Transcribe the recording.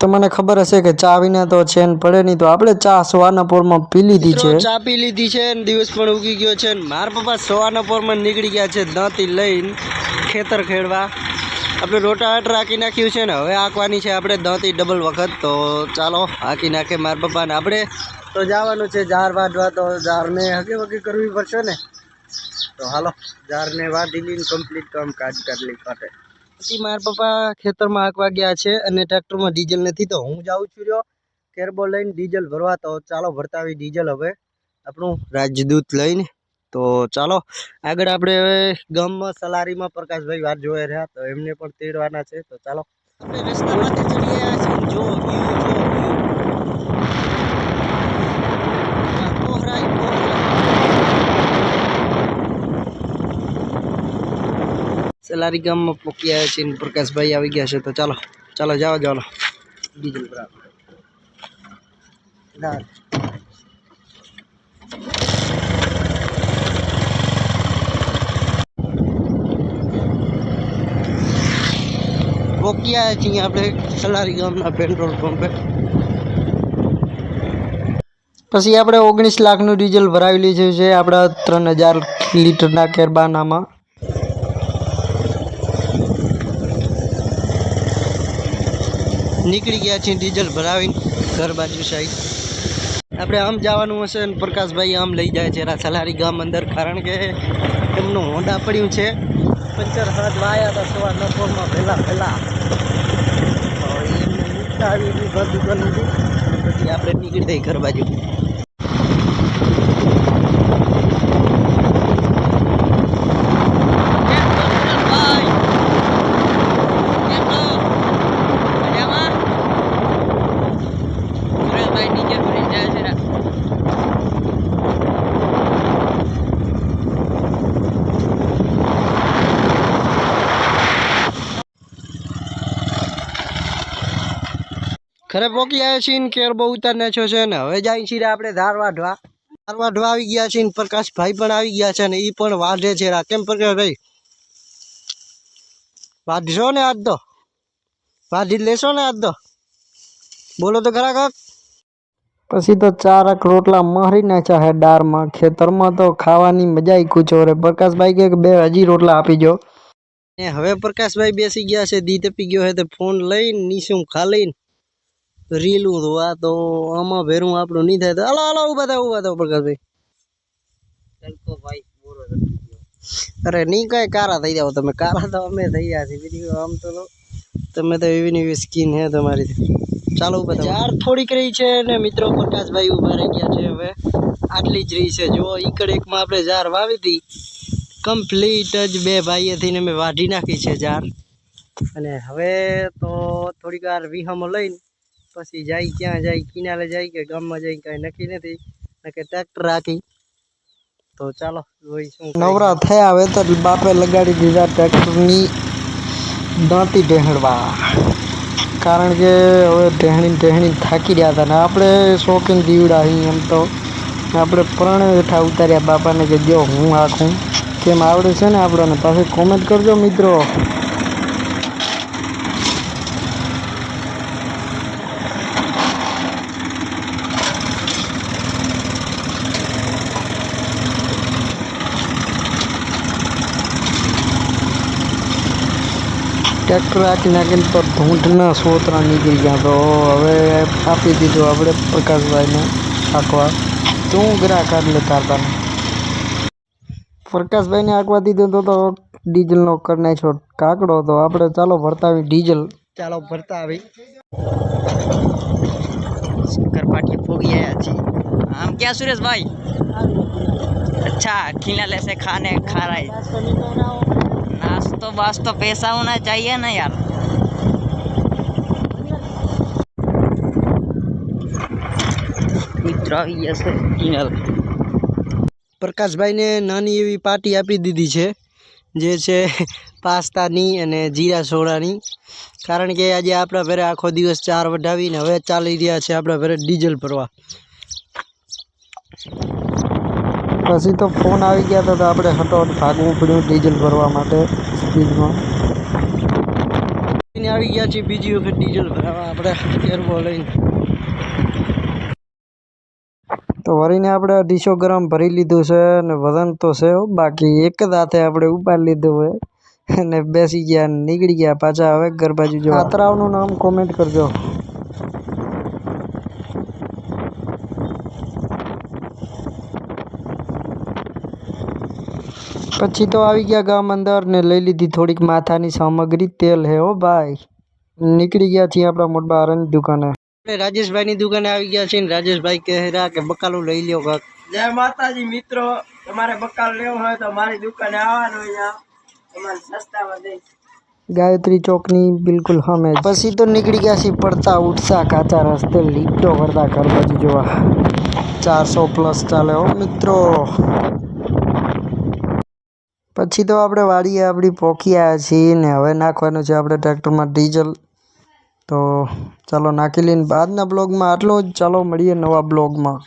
તમને ખબર હશે કે ચા વિના તો ચેન પડે નહીં. તો આપણે ચા સવારના પોરમાં પી લીધી છે. ચા પી લીધી છે ને દિવસ પણ ઉગી ગયો છે ને મારા પપ્પા સવારના પોરમાં નીકળી ગયા છે દાંતી લઈને ખેતર ખેડવા. આપણે રોટાવેટર રાખી નાખ્યું છે ને હવે આંકવાની છે આપણે દાંતી ડબલ વખત. તો ચાલો હાંકી નાખે મારા પપ્પાને. આપણે તો જવાનું છે ઝાર વાઢવા તો ઝારને હગે વગે કરવી પડશે ને? તો હાલો ઝારને વાઢી લઈને કમ્પ્લીટ કામ કાજ કરી કાઢે પછી મારા પપ્પા ખેતરમાં હાંકવા ગયા છે અને ટ્રેક્ટરમાં ડીઝલ નથી, તો હું જાઉં છું રહ્યો. કેરબો લઈને ડીઝલ ભરવા, તો ચાલો ભરતાવી ડીઝલ હવે. આપણું રાજદૂત લઈને. તો ચાલો, આગળ આપણે હવે ગામમાં સલારીમાં પ્રકાશભાઈ વાત જોઈ રહ્યા, તો એમને પણ તેડવાના છે. તો ચાલો, આપણે રસ્તામાંથી ચડી આવ્યા છીએ જો સલારી ગામમાં પોકી આવ્યા છીએ પ્રકાશભાઈ આવી ગયા છે તો ચાલો ચાલો જાઓ ચાલો ડીઝલ બરાબર. પોક્યા છીએ આપણે સલારી ગામના પેટ્રોલ પંપે. પછી આપણે ઓગણીસ લાખનું ડીઝલ ભરાવી લીધું છે આપણા ત્રણ હજાર લીટરના કેરબાનામાં. નીકળી ગયા છીએ, ડીઝલ ભરાવીને ઘર બાજુ સાઈડ. આપણે આમ જવાનું હશે અને પ્રકાશભાઈ આમ લઈ જાય છે સલારી ગામ અંદર, કારણ કે એમનું હોન્ડા પડ્યું છે. પંચર હાથ વાયા હતા, સવાર નફોરમાં પહેલાં પહેલાં. એમને આવી કરી લીધું પછી આપણે નીકળી દઈ ઘર બાજુ. ખરે પોકી આવ્યા છીએ ને કેર બહુ ઉતાર નાખ્યો છે ને હવે જાય છીએ આપણે ધાર વાઢવા ધાર વાઢવા આવી ગયા છીએ ને પ્રકાશભાઈ પણ આવી ગયા છે ને એ પણ વાઢે છે રા. કેમ પ્રકાશભાઈ વાઢશો ને આજ તો? વાઢી લેશો ને આજ તો? બોલો તો ખરા કાક પછી તો ચારક રોટલા મારી નાખ્યા હે દાળમાં ખેતરમાં તો ખાવાની મજા કુછ ઓર. પ્રકાશભાઈ કે બે હજી રોટલા આપી જો ને હવે પ્રકાશભાઈ બેસી ગયા છે. દી પી ગયો છે તો ફોન લઈને નીસું ખાલીને રીલું તો આ તો આમાં ભેરું આપણું નહીં થાય. તો હાલો હાલો ઊભા થાવ ઊભા થાવ પ્રકાશભાઈ. અરે નહીં કાંઈ કારા થઈ જાવ તમે. કારા તો અમે થઈ ગયા છીએ. બીજું આમ તો તમે તો એવી ને એવી સ્કીન હે તમારી. ચાલો ઊભા યાર થોડીક રહી છે ને મિત્રો પ્રકાશભાઈ ઊભા રહી ગયા છે હવે. આટલી જ રહી છે. જો ઈકડ એકમાં આપણે ઝાર વાવી હતી કમ્પ્લીટ જ બે ભાઈએથી ને મેં વાઢી નાખી છે ઝાર અને હવે તો થોડીક વાર વિહામો લઈને પછી જાય ક્યાં જાય, કિનારે જાય કે ગામમાં જાય, કાંઈ નક્કી નથી. કે ટ્રેક્ટર રાખી. તો ચાલો, જોઈ શું નવરા થયા હવે તો બાપે લગાડી દીધા ટ્રેક્ટરની દાંતી ઢેહણવા કારણ કે હવે ઢેહણી ઢેહણી થાકી રહ્યા હતા. ને આપણે શોખીન દીવડા અહીં એમ તો. આપણે પ્રાણે હેઠા ઉતાર્યા બાપાને કે જો હું આખું. કેમ આવડે છે ને આપણને? પાછી કોમેન્ટ કરજો મિત્રો. ચક્રાક નાગીન તો ઢૂંઢના સોતરા નીકળી ગયા તો હવે આપી દીધું આપણે પ્રકાશભાઈને આંકવા તું ગ્રાહક એટલે તારતા પ્રકાશભાઈને આંકવા દીધું તો તો ડીઝલનો કરી નાખ્યો કાકડો તો આપણે ચાલો ભરતાવી ડીઝલ ચાલો ભરતાવી શંકર પાટી ફોગી આવ્યા છીએ આમ ક્યાં સુરેશભાઈ અચ્છા ખીલા લેશે ખાને ખા नाश्तो वास तो पैसा होना चाहिए ना यार મિત્રો આવી ગયા છે કિનલ પ્રકાશભાઈને નાની એવી પાર્ટી આપી દીધી છે જે છે પાસ્તાની અને જીરા સોડાની કારણ કે આજે આપણા ઘરે આખો દિવસ ચાર વઢાવીને હવે ચાલી રહ્યા છે આપણા ઘરે ડીઝલ ભરવા પછી તો ફોન આવી ગયા તો આપણે હટોહટ ભાગવું પડ્યું ડીઝલ ભરવા માટે સ્પીડમાં આવી ગયા છીએ બીજી વખત ડીઝલ ભરાવા. આપણે કેરબો લઈને. તો વળીને આપણે અઢીસો ગ્રામ ભરી લીધું છે અને વજન તો છે બાકી એક જ હાથે આપણે ઉપાડી લીધું હોય. અને બેસી ગયા નીકળી ગયા પાછા હવે ઘર બાજુ જો આતરાવનું નામ કોમેન્ટ કરજો. પછી તો આવી ગયા ગામ અંદર ને લઈ લીધી થોડીક માથાની સામગ્રી તેલ હે હો ભાઈ. નીકળી ગયા છીએ આપણા મોટા આરંજ દુકાને. રાજેશભાઈની દુકાને આવી ગયા છીએ ને રાજેશભાઈ કહે રહ્યા કે બકાલું લઈ લ્યો કાક જય માતાજી મિત્રો તમારે બકાલ લેવો હોય તો મારી દુકાને આવવાનું તમારે સસ્તામાં દઈશ ગાયત્રી ચોકની બિલકુલ હમે પછી તો નીકળી ગયા છીએ પડતા ઉઠતા કાચા રસ્તે લીપટો કરતા ઘર બાજુ જોવા. ચારસો પ્લસ ચાલે હો મિત્રો. પછી તો આપણે વાડીએ આપણી પોકી આવ્યા છીએ ને હવે નાખવાનું છે આપણે ટ્રેક્ટરમાં ડીઝલ. તો ચાલો નાખી લઈને બાદના બ્લોગમાં આટલું જ. ચાલો મળીએ નવા બ્લોગમાં.